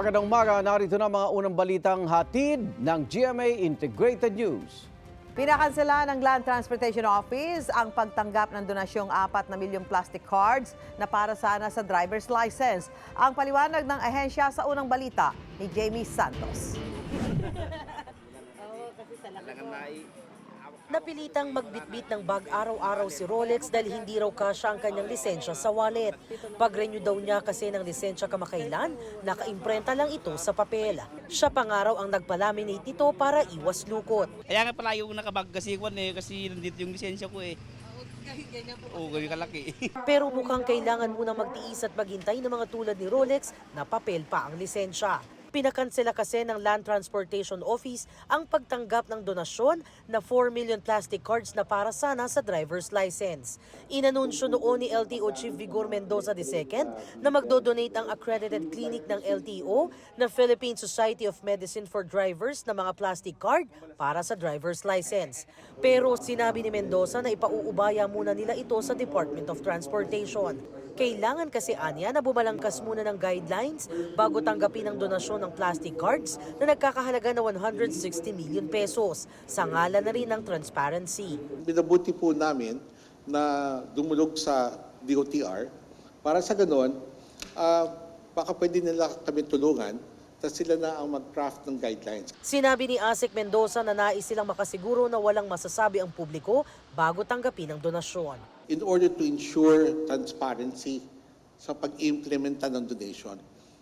Magandang umaga, narito na mga unang balitang hatid ng GMA Integrated News. Pinakansela ng Land Transportation Office ang pagtanggap ng donasyong 4 na milyong plastic cards na para sana sa driver's license. Ang paliwanag ng ahensya sa unang balita ni Jamie Santos. Napilitang magbitbit ng bag araw-araw si Rolex dahil hindi raw kasya ang kanyang lisensya sa wallet. Pag-renew daw niya kasi ng lisensya kamakailan, nakaimprenta lang ito sa papel. Siya pa nga raw ang nagpalaminate nito para iwas lukot. Kaya nga pala yung nakabag kasi kwan eh, kasi nandito yung lisensya ko eh. Oo, gawin kalaki. Pero mukhang kailangan munang magtiis at maghintay ng mga tulad ni Rolex na papel pa ang lisensya. Pinakansela kasi ng Land Transportation Office ang pagtanggap ng donasyon na 4 million plastic cards na para sana sa driver's license. Inanunsyo noon ni LTO Chief Vigor Mendoza II na magdodonate ang accredited clinic ng LTO na Philippine Society of Medicine for Drivers na mga plastic card para sa driver's license. Pero sinabi ni Mendoza na ipauubaya muna nila ito sa Department of Transportation. Kailangan kasi anya na bumalangkas muna ng guidelines bago tanggapin ang donasyon ng plastic cards na nagkakahalaga na 160 million pesos sa ngalan na rin ng transparency. Binabuti po namin na dumulog sa DOTR para sa ganon, ah, baka pwede nila kami tulungan tapos sila na ang mag-craft ng guidelines. Sinabi ni Asik Mendoza na nais silang makasiguro na walang masasabi ang publiko bago tanggapin ang donasyon. in order to ensure transparency sa pag-implementa ng donation.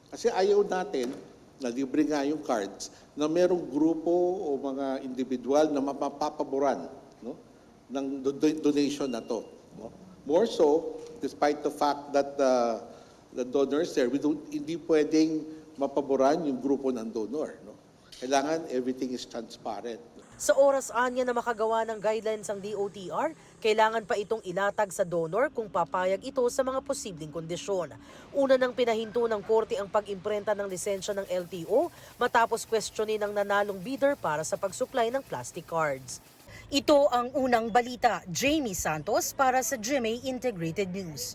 Kasi ayaw natin na libre nga yung cards na merong grupo o mga individual na mapapaboran no, ng do- do- donation na to. No? More so, despite the fact that the, the donors there, we don't, hindi pwedeng mapaboran yung grupo ng donor. No? Kailangan everything is transparent. Sa oras anya na makagawa ng guidelines ang DOTR, kailangan pa itong ilatag sa donor kung papayag ito sa mga posibleng kondisyon. Una nang pinahinto ng korte ang pag-imprenta ng lisensya ng LTO matapos questionin ng nanalong bidder para sa pagsupply ng plastic cards. Ito ang unang balita. Jamie Santos para sa GMA Integrated News.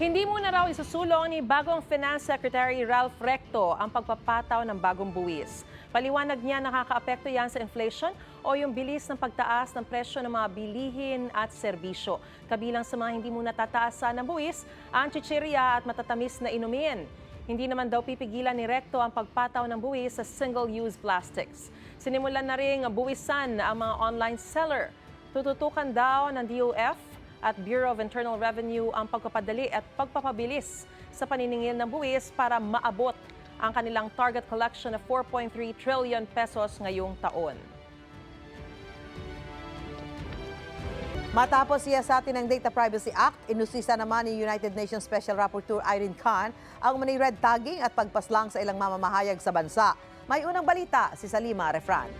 Hindi muna raw isusulong ni bagong Finance Secretary Ralph Recto ang pagpapataw ng bagong buwis. Paliwanag niya nakakaapekto yan sa inflation o yung bilis ng pagtaas ng presyo ng mga bilihin at serbisyo. Kabilang sa mga hindi muna tataasan ng buwis, ang chichirya at matatamis na inumin. Hindi naman daw pipigilan ni Recto ang pagpataw ng buwis sa single-use plastics. Sinimulan na rin buwisan ang mga online seller. Tututukan daw ng DOF at Bureau of Internal Revenue ang pagpapadali at pagpapabilis sa paniningil ng buwis para maabot ang kanilang target collection of 4.3 trillion pesos ngayong taon. Matapos siya sa atin ng Data Privacy Act, inusisa naman ni United Nations Special Rapporteur Irene Khan ang mani red tagging at pagpaslang sa ilang mamamahayag sa bansa. May unang balita si Salima Refran.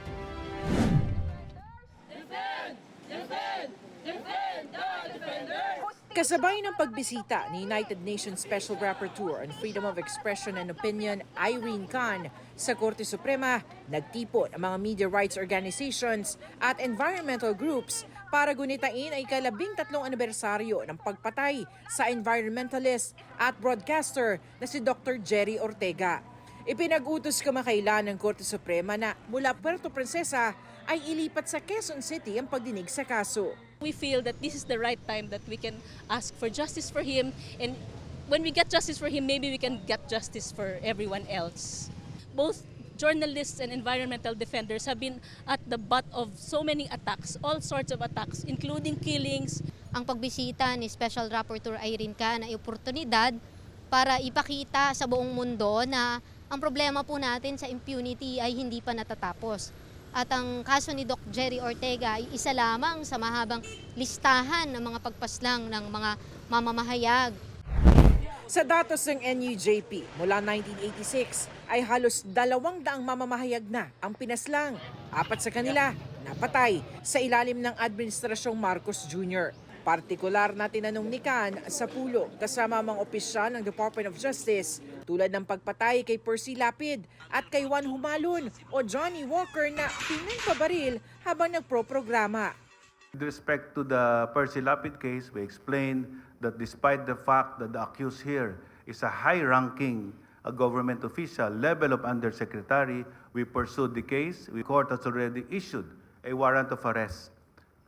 Kasabay ng pagbisita ni United Nations Special Rapporteur on Freedom of Expression and Opinion, Irene Khan, sa Korte Suprema, nagtipon ang mga media rights organizations at environmental groups para gunitain ay kalabing tatlong anibersaryo ng pagpatay sa environmentalist at broadcaster na si Dr. Jerry Ortega. Ipinag-utos kamakailan ng Korte Suprema na mula Puerto Princesa ay ilipat sa Quezon City ang pagdinig sa kaso. We feel that this is the right time that we can ask for justice for him and when we get justice for him, maybe we can get justice for everyone else. Both journalists and environmental defenders have been at the butt of so many attacks, all sorts of attacks, including killings, ang pagbisita ni Special Rapporteur Irene Khan ay oportunidad para ipakita sa buong mundo na ang problema po natin sa impunity ay hindi pa natatapos. At ang kaso ni Doc Jerry Ortega ay isa lamang sa mahabang listahan ng mga pagpaslang ng mga mamamahayag Sa datos ng NUJP, mula 1986 ay halos dalawang daang mamamahayag na ang pinaslang. Apat sa kanila napatay sa ilalim ng Administrasyong Marcos Jr. Partikular na tinanong ni Khan sa pulo kasama mga opisyal ng Department of Justice tulad ng pagpatay kay Percy Lapid at kay Juan Humalon o Johnny Walker na pinagpabaril habang nagpro-programa. With respect to the Percy Lapid case, we explained that despite the fact that the accused here is a high-ranking a government official, level of undersecretary. We pursued the case. The court has already issued a warrant of arrest.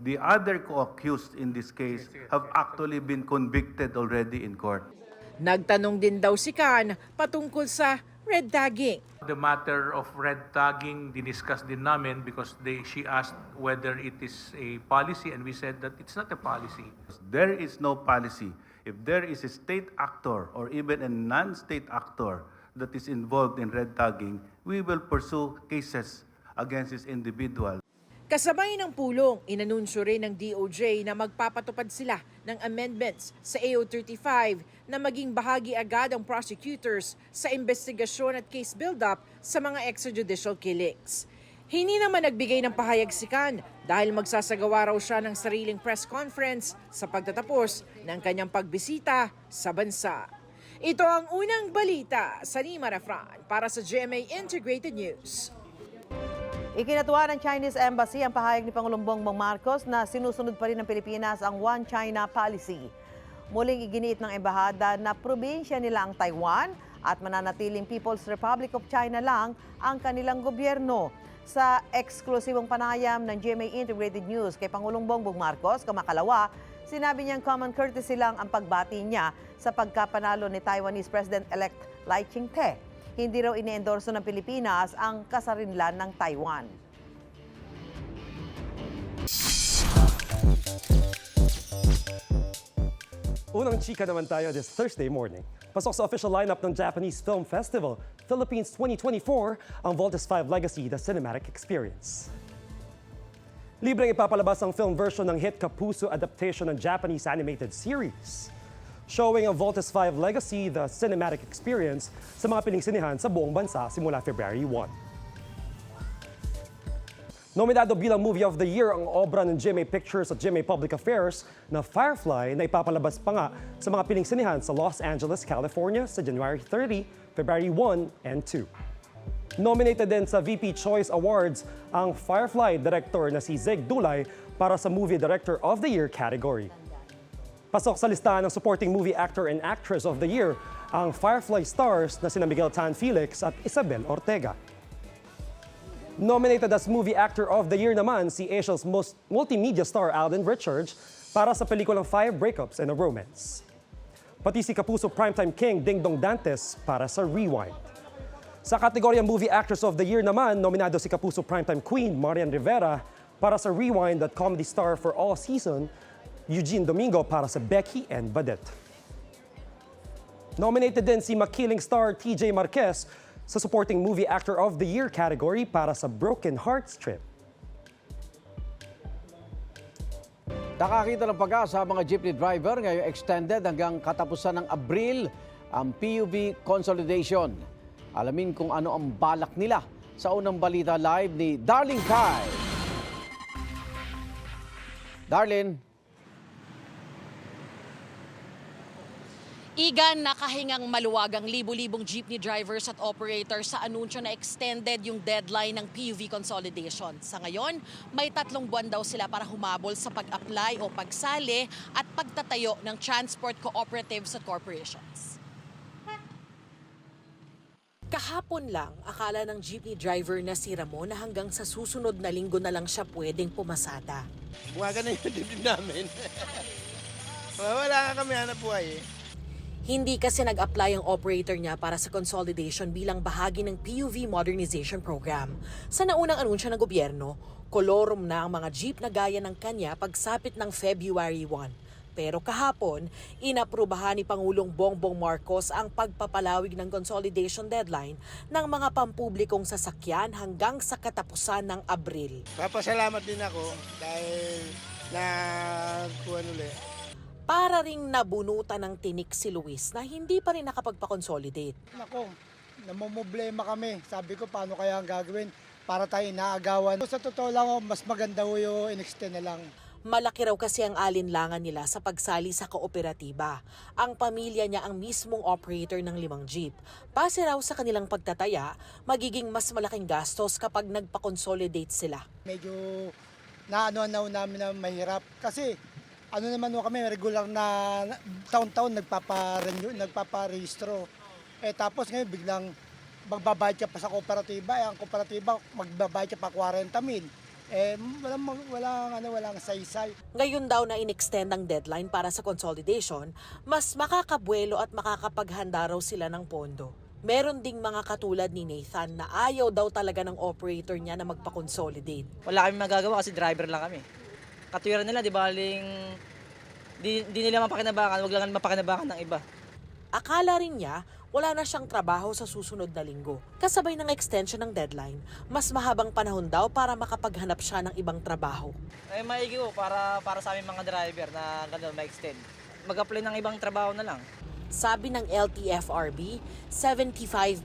The other co-accused in this case have actually been convicted already in court. Nagtanong din daw si Khan patungkol sa red tagging. The matter of red tagging, diniscuss din namin because they, she asked whether it is a policy and we said that it's not a policy. There is no policy. If there is a state actor or even a non-state actor that is involved in red tagging, we will pursue cases against this individual. Kasabay ng pulong, inanunsyo rin ng DOJ na magpapatupad sila ng amendments sa AO35 na maging bahagi agad ang prosecutors sa investigasyon at case build-up sa mga extrajudicial killings. Hindi naman nagbigay ng pahayag si Khan dahil magsasagawa raw siya ng sariling press conference sa pagtatapos ng kanyang pagbisita sa bansa. Ito ang unang balita sa Lima Refran para sa GMA Integrated News. Ikinatuwa ng Chinese Embassy ang pahayag ni Pangulong Bongbong Marcos na sinusunod pa rin ng Pilipinas ang One China policy. Muling iginiit ng embahada na probinsya nila ang Taiwan at mananatiling People's Republic of China lang ang kanilang gobyerno. Sa eksklusibong panayam ng GMA Integrated News kay Pangulong Bongbong Marcos, kamakalawa, sinabi niyang common courtesy lang ang pagbati niya sa pagkapanalo ni Taiwanese President-elect Lai Ching-te. Hindi raw iniendorso ng Pilipinas ang kasarinlan ng Taiwan. Unang chika naman tayo this Thursday morning. Pasok sa official lineup ng Japanese Film Festival, Philippines 2024, ang Voltes 5 Legacy, The Cinematic Experience. Libreng ipapalabas ang film version ng hit Kapuso adaptation ng Japanese animated series. Showing ang Voltes 5 Legacy, The Cinematic Experience sa mga piling sa buong bansa simula February 1. Nominado bilang Movie of the Year ang obra ng GMA Pictures at GMA Public Affairs na Firefly na ipapalabas pa nga sa mga piling sinihan sa Los Angeles, California sa January 30, February 1 and 2. Nominated din sa VP Choice Awards ang Firefly director na si Zeg Dulay para sa Movie Director of the Year category. Pasok sa listahan ng Supporting Movie Actor and Actress of the Year ang Firefly stars na sina Miguel Tan Felix at Isabel Ortega. Nominated as Movie Actor of the Year naman si Asia's most multimedia star Alden Richards para sa pelikulang Five Breakups and a Romance. Pati si Kapuso Primetime King Ding Dong Dantes para sa Rewind. Sa kategoryang Movie Actress of the Year naman, nominado si Kapuso Primetime Queen Marian Rivera para sa Rewind at Comedy Star for All Season, Eugene Domingo para sa Becky and Badette. Nominated din si makiling star TJ Marquez sa Supporting Movie Actor of the Year category para sa Broken Hearts Trip. Nakakita ng pag-asa mga jeepney driver ngayong extended hanggang katapusan ng Abril ang PUV consolidation. Alamin kung ano ang balak nila sa unang balita live ni Darling Kai. Darlene. Igan, nakahingang maluwag ang libu-libong jeepney drivers at operators sa anunsyo na extended yung deadline ng PUV consolidation. Sa ngayon, may tatlong buwan daw sila para humabol sa pag-apply o pagsali at pagtatayo ng transport cooperatives at corporations. Kahapon lang, akala ng jeepney driver na si Ramon na hanggang sa susunod na linggo na lang siya pwedeng pumasada. Buwaga na yung dibdib namin. Wala nga kami hanap buhay eh. Hindi kasi nag-apply ang operator niya para sa consolidation bilang bahagi ng PUV Modernization Program. Sa naunang anunsyo ng gobyerno, kolorum na ang mga jeep na gaya ng kanya pagsapit ng February 1. Pero kahapon, inaprubahan ni Pangulong Bongbong Marcos ang pagpapalawig ng consolidation deadline ng mga pampublikong sasakyan hanggang sa katapusan ng Abril. Papasalamat din ako dahil na kuhan ulit. Para ring nabunutan ng tinik si Luis na hindi pa rin nakapagpa-consolidate. Nako, namumblema kami. Sabi ko, paano kaya ang gagawin para tayo inaagawan. Sa totoo lang, oh, mas maganda ho yung in-extend na lang. Malaki raw kasi ang alinlangan nila sa pagsali sa kooperatiba. Ang pamilya niya ang mismong operator ng limang jeep. Base raw sa kanilang pagtataya, magiging mas malaking gastos kapag nagpa-consolidate sila. Medyo naano na namin na mahirap. Kasi ano naman kami, regular na taon-taon nagpapa-renew, nagpapa-registro. Eh tapos ngayon biglang magbabayad ka pa sa kooperatiba, eh, ang kooperatiba magbabayad ka pa 40 mil. Eh walang, mag- walang, ano, walang saysay. Ngayon daw na in-extend ang deadline para sa consolidation, mas makakabuelo at makakapaghanda raw sila ng pondo. Meron ding mga katulad ni Nathan na ayaw daw talaga ng operator niya na magpa-consolidate. wala kami magagawa kasi driver lang kami. Katwiran nila, di baling di, di nila mapakinabangan, wag lang mapakinabangan ng iba. Akala rin niya wala na siyang trabaho sa susunod na linggo. Kasabay ng extension ng deadline, mas mahabang panahon daw para makapaghanap siya ng ibang trabaho. Ay maigi po para, para sa aming mga driver na gano'n ma-extend. Mag-apply ng ibang trabaho na lang. Sabi ng LTFRB, 75%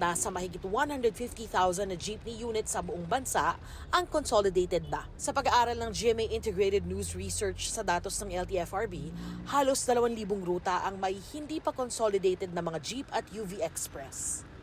na sa mahigit 150,000 na jeepney units sa buong bansa ang consolidated na. Sa pag-aaral ng GMA Integrated News Research sa datos ng LTFRB, halos 2,000 ruta ang may hindi pa consolidated na mga jeep at UV Express.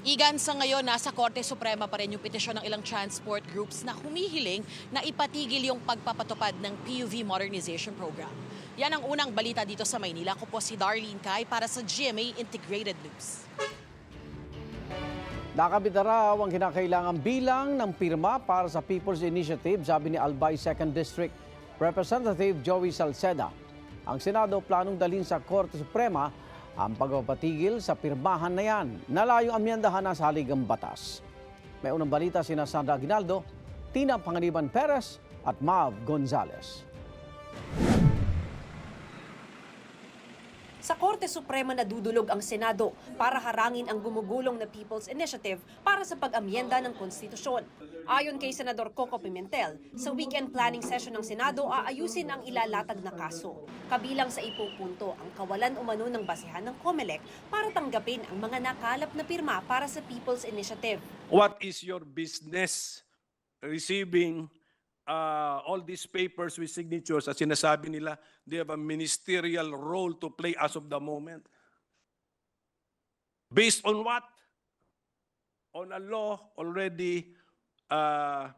Igan sa ngayon, nasa Korte Suprema pa rin yung petisyon ng ilang transport groups na humihiling na ipatigil yung pagpapatupad ng PUV Modernization Program. Yan ang unang balita dito sa Maynila. Ako po si Darlene Kai para sa GMA Integrated News. Nakabit na raw ang kinakailangang bilang ng pirma para sa People's Initiative, sabi ni Albay 2nd District Representative Joey Salceda. Ang Senado planong dalhin sa Korte Suprema ang pagpapatigil sa pirmahan na yan. Nalayong amyendahan na sa haligang batas. May unang balita sina Sandra Aguinaldo, Tina Panganiban Perez at Mav Gonzalez. Sa Korte Suprema nadudulog ang Senado para harangin ang gumugulong na People's Initiative para sa pag-amyenda ng konstitusyon. Ayon kay Senador Coco Pimentel, sa weekend planning session ng Senado aayusin ang ilalatag na kaso. Kabilang sa ipupunto ang kawalan umano ng basehan ng COMELEC para tanggapin ang mga nakalap na pirma para sa People's Initiative. what is your business receiving uh, all these papers with signatures at sinasabi nila they have a ministerial role to play as of the moment. Based on what? On a law already uh,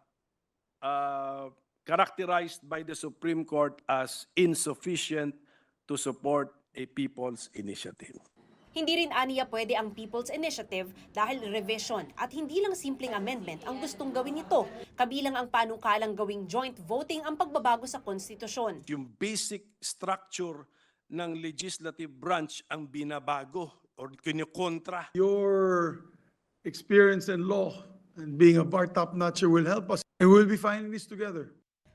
uh, characterized by the Supreme Court as insufficient to support a people's initiative. Hindi rin aniya pwede ang People's Initiative dahil revision at hindi lang simpleng amendment ang gustong gawin nito. Kabilang ang panukalang gawing joint voting ang pagbabago sa konstitusyon. yung basic structure ng legislative branch ang binabago or kinukontra. Your experience in law and being a bar top notcher will help us. And we'll be finding this together.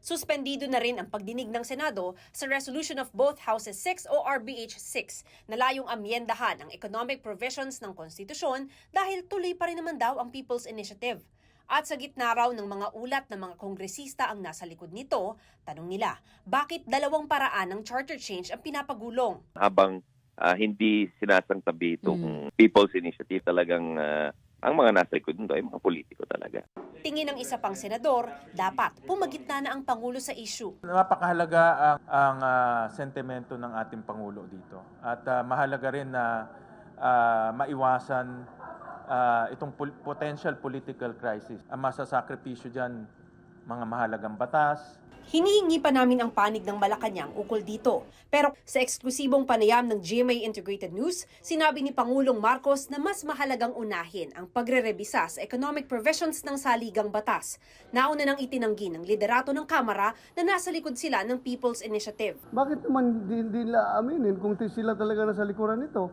Suspendido na rin ang pagdinig ng Senado sa resolution of both Houses 6 o RBH 6 na layong amyendahan ang economic provisions ng konstitusyon dahil tuloy pa rin naman daw ang People's Initiative. At sa gitna raw ng mga ulat ng mga kongresista ang nasa likod nito, tanong nila, bakit dalawang paraan ng charter change ang pinapagulong? habang ah, hindi sinasangtabi itong People's Initiative talagang ah, ang mga nasa likod nito ay mga politiko talaga. Tingin ng isa pang senador, dapat pumagitna na ang Pangulo sa issue. Napakahalaga ang, ang ah, sentimento ng ating Pangulo dito. At ah, mahalaga rin na ah, maiwasan ah, itong pol- potential political crisis. Ang masasakripisyo dyan, mga mahalagang batas, Hinihingi pa namin ang panig ng Malacanang ukol dito. Pero sa eksklusibong panayam ng GMA Integrated News, sinabi ni Pangulong Marcos na mas mahalagang unahin ang pagre-rebisa sa economic provisions ng saligang batas. Nauna nang itinanggi ng liderato ng Kamara na nasa likod sila ng People's Initiative. Bakit naman di, di nila aminin kung sila talaga nasa likuran nito?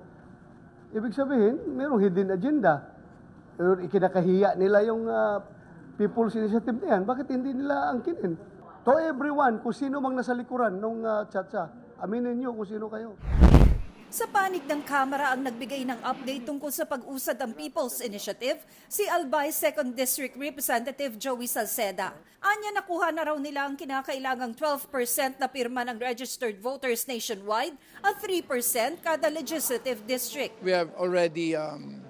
Ibig sabihin, merong hidden agenda. Or ikinakahiya nila yung ah, People's Initiative na yan. Bakit hindi nila angkinin? To everyone, kung sino mang nasa likuran nung uh, chatsa, aminin nyo kung sino kayo. Sa panig ng Kamara ang nagbigay ng update tungkol sa pag-usad ng People's Initiative, si Albay 2nd District Representative Joey Salceda. Anya nakuha na raw nila ang kinakailangang 12% na pirma ng registered voters nationwide at 3% kada legislative district. We have already um,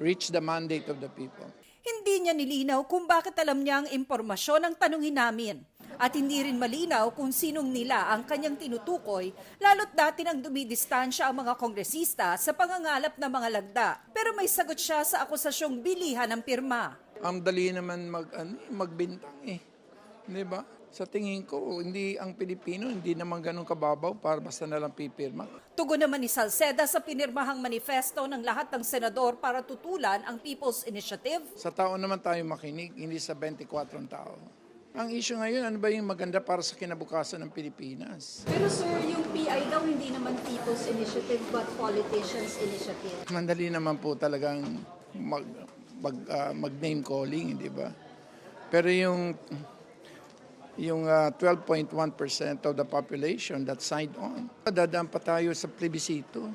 reached the mandate of the people. Hindi niya nilinaw kung bakit alam niya ang impormasyon ang tanungin namin. At hindi rin malinaw kung sinong nila ang kanyang tinutukoy, lalo't dati nang dumidistansya ang mga kongresista sa pangangalap ng mga lagda. Pero may sagot siya sa akusasyong bilihan ng pirma. Ang dali naman mag, ano, magbintang eh. Di ba? Sa tingin ko, hindi ang Pilipino, hindi naman ganun kababaw para basta na lang pipirma. Tugon naman ni Salceda sa pinirmahang manifesto ng lahat ng senador para tutulan ang People's Initiative. Sa tao naman tayo makinig, hindi sa 24 tao. Ang issue ngayon, ano ba yung maganda para sa kinabukasan ng Pilipinas? Pero sir, yung PI daw hindi naman People's Initiative but Politicians Initiative. Mandali naman po talagang mag, mag, ah, mag-name calling, di ba? Pero yung yung ah, 12.1% of the population that signed on, dadaan pa tayo sa plebisito.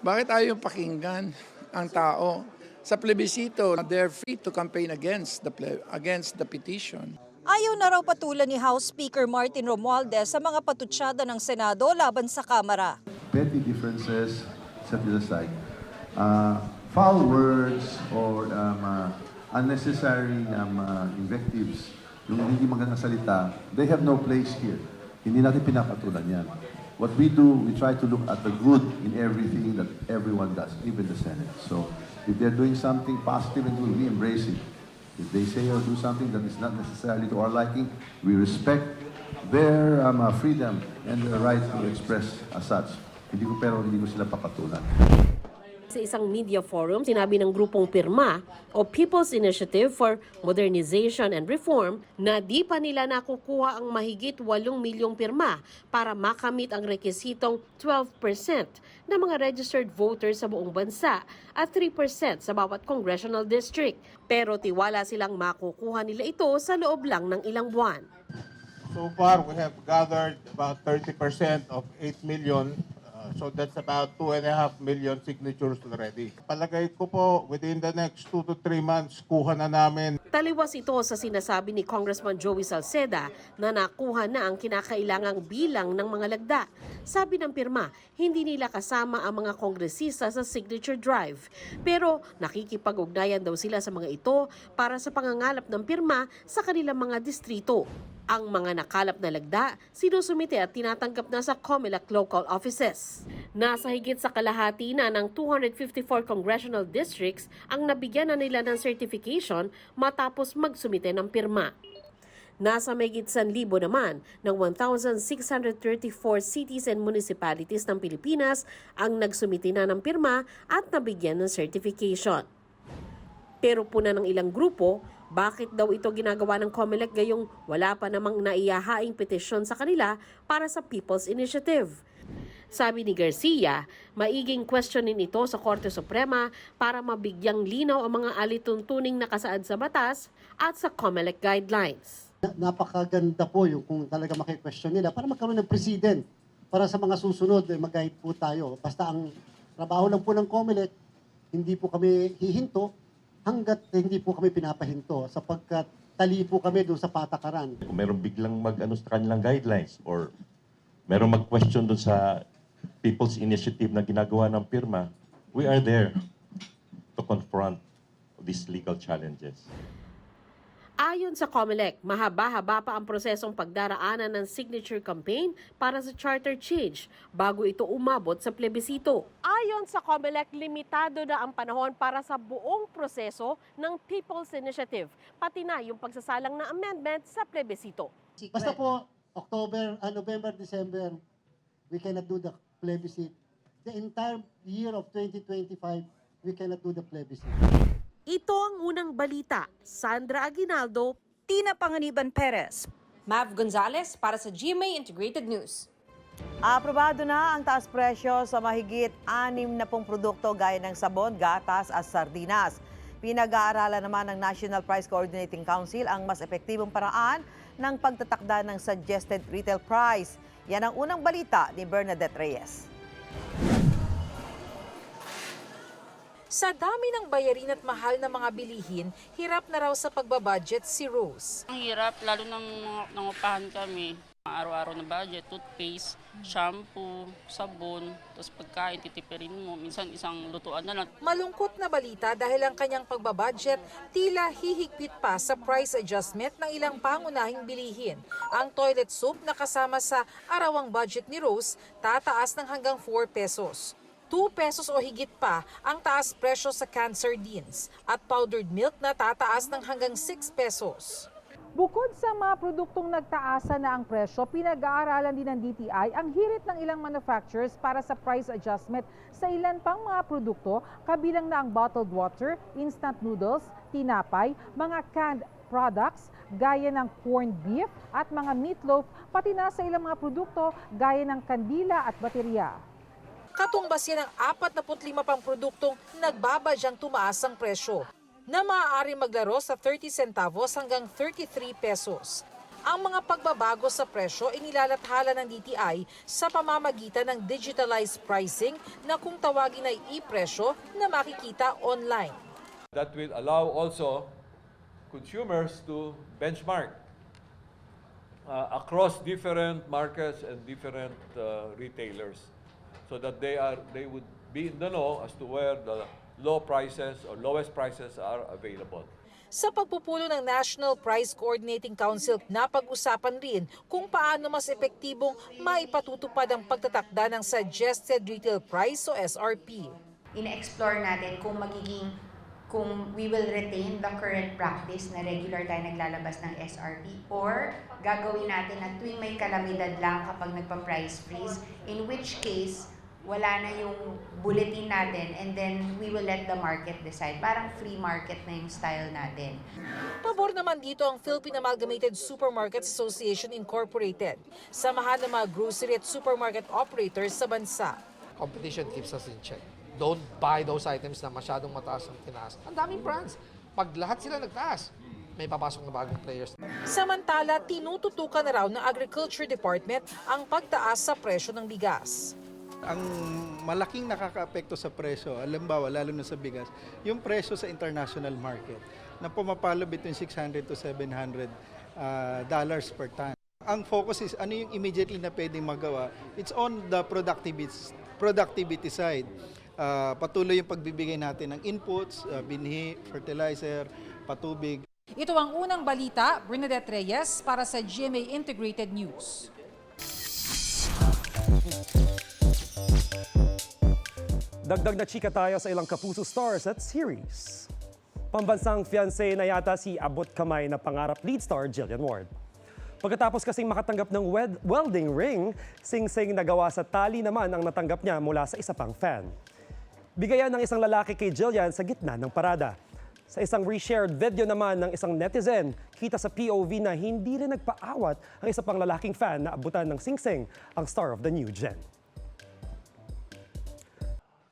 Bakit ayaw pakinggan ang tao? Sa plebisito, they're free to campaign against the against the petition. Ayaw na raw patulan ni House Speaker Martin Romualdez sa mga patutsada ng Senado laban sa Kamara. petty differences set it aside. Uh, foul words or um, uh, unnecessary um, uh, invectives, yung hindi magandang salita, they have no place here. Hindi natin pinapatulan yan. What we do, we try to look at the good in everything that everyone does, even the Senate. So if they're doing something positive and good, we embrace it. If they say or do something that is not necessarily to our liking, we respect their um, uh, freedom and their right to express as such. Hindi ko pero hindi ko sila papatulan. Sa isang media forum, sinabi ng grupong Pirma o People's Initiative for Modernization and Reform na di pa nila nakukuha ang mahigit 8 milyong pirma para makamit ang rekisitong 12% ng mga registered voters sa buong bansa at 3% sa bawat congressional district. Pero tiwala silang makukuha nila ito sa loob lang ng ilang buwan. So far, we have gathered about 30% of 8 million. So that's about 2.5 million signatures already. Palagay ko po, within the next 2 to 3 months, kuha na namin Taliwas ito sa sinasabi ni Congressman Joey Salceda na nakuha na ang kinakailangang bilang ng mga lagda. Sabi ng pirma, hindi nila kasama ang mga kongresista sa signature drive. Pero nakikipag-ugnayan daw sila sa mga ito para sa pangangalap ng pirma sa kanilang mga distrito. Ang mga nakalap na lagda, sinusumite at tinatanggap na sa COMELEC local offices. Nasa higit sa kalahati na ng 254 congressional districts ang nabigyan na nila ng certification matapos magsumite ng pirma. Nasa may gitsan libo naman ng 1,634 cities and municipalities ng Pilipinas ang nagsumite na ng pirma at nabigyan ng certification. Pero puna ng ilang grupo, bakit daw ito ginagawa ng COMELEC gayong wala pa namang naiyahaing petisyon sa kanila para sa People's Initiative? Sabi ni Garcia, maiging questionin ito sa Korte Suprema para mabigyang linaw ang mga alituntuning nakasaad sa batas at sa COMELEC guidelines. napakaganda po yung kung talaga maki-question nila para magkaroon ng president para sa mga susunod eh, mag-guide po tayo. Basta ang trabaho lang po ng COMELEC, hindi po kami hihinto hanggat hindi po kami pinapahinto sapagkat tali po kami doon sa patakaran. Kung meron biglang mag-ano sa kanilang guidelines or meron mag-question doon sa People's Initiative na ginagawa ng pirma, we are there to confront these legal challenges. Ayon sa COMELEC, mahaba-haba pa ang prosesong pagdaraanan ng signature campaign para sa charter change bago ito umabot sa plebisito. Ayon sa COMELEC, limitado na ang panahon para sa buong proseso ng People's Initiative, pati na yung pagsasalang ng amendment sa plebisito. Basta po, October, ah, November, December, we cannot do the plebiscite. The entire year of 2025, we cannot do the plebiscite. Ito ang unang balita. Sandra Aguinaldo, Tina Panganiban Perez. Mav Gonzalez para sa GMA Integrated News. Aprobado na ang taas presyo sa mahigit anim na pong produkto gaya ng sabon, gatas at sardinas. Pinag-aaralan naman ng National Price Coordinating Council ang mas epektibong paraan ng pagtatakda ng suggested retail price. Yan ang unang balita ni Bernadette Reyes. Sa dami ng bayarin at mahal na mga bilihin, hirap na raw sa pagbabudget si Rose. Ang hirap, lalo nang nangupahan kami. Araw-araw na budget, toothpaste, shampoo, sabon, tapos pagkain, titipirin mo. Minsan isang lutuan na lang. Malungkot na balita dahil ang kanyang pagbabudget tila hihigpit pa sa price adjustment ng ilang pangunahing bilihin. Ang toilet soap na kasama sa arawang budget ni Rose tataas ng hanggang 4 pesos. 2 pesos o higit pa ang taas presyo sa canned sardines at powdered milk na tataas ng hanggang 6 pesos. Bukod sa mga produktong nagtaasa na ang presyo, pinag-aaralan din ng DTI ang hirit ng ilang manufacturers para sa price adjustment sa ilan pang mga produkto, kabilang na ang bottled water, instant noodles, tinapay, mga canned products gaya ng corned beef at mga meatloaf, pati na sa ilang mga produkto gaya ng kandila at baterya. Katumbas yan ang 45 pang produktong nagbabadyang tumaas ang presyo na maaari maglaro sa 30 centavos hanggang 33 pesos. Ang mga pagbabago sa presyo inilalathala ng DTI sa pamamagitan ng digitalized pricing na kung tawagin ay e-presyo na makikita online. That will allow also consumers to benchmark uh, across different markets and different uh, retailers so that they are they would be in the know as to where the low prices or lowest prices are available. Sa pagpupulo ng National Price Coordinating Council, napag-usapan rin kung paano mas epektibong maipatutupad ang pagtatakda ng Suggested Retail Price o SRP. ina-explore natin kung magiging kung we will retain the current practice na regular tayo naglalabas ng SRP or gagawin natin na tuwing may kalamidad lang kapag nagpa-price freeze in which case wala na yung bulletin natin and then we will let the market decide. Parang free market na yung style natin. Pabor naman dito ang Philippine Amalgamated Supermarkets Association Incorporated, samahan ng mga grocery at supermarket operators sa bansa. competition keeps us in check. Don't buy those items na masyadong mataas ang tinaas. Ang daming brands. Pag lahat sila nagtaas, may papasok na bagong players. Samantala, tinututukan na raw ng Agriculture Department ang pagtaas sa presyo ng bigas. Ang malaking nakakaapekto sa presyo, alimbawa lalo na sa bigas, yung presyo sa international market na pumapalo between 600 to 700 uh, dollars per ton. Ang focus is ano yung immediately na pwedeng magawa. It's on the productivity productivity side. Uh, patuloy yung pagbibigay natin ng inputs, uh, binhi, fertilizer, patubig. Ito ang unang balita, Bernadette Reyes para sa GMA Integrated News. Dagdag na chika tayo sa ilang Kapuso Stars at series. Pambansang fiancé na yata si abot kamay na pangarap lead star Jillian Ward. Pagkatapos kasing makatanggap ng wed- welding ring, sing-sing na gawa sa tali naman ang natanggap niya mula sa isa pang fan. Bigayan ng isang lalaki kay Jillian sa gitna ng parada. Sa isang reshared video naman ng isang netizen, kita sa POV na hindi rin nagpaawat ang isa pang lalaking fan na abutan ng sing-sing ang star of the new gen.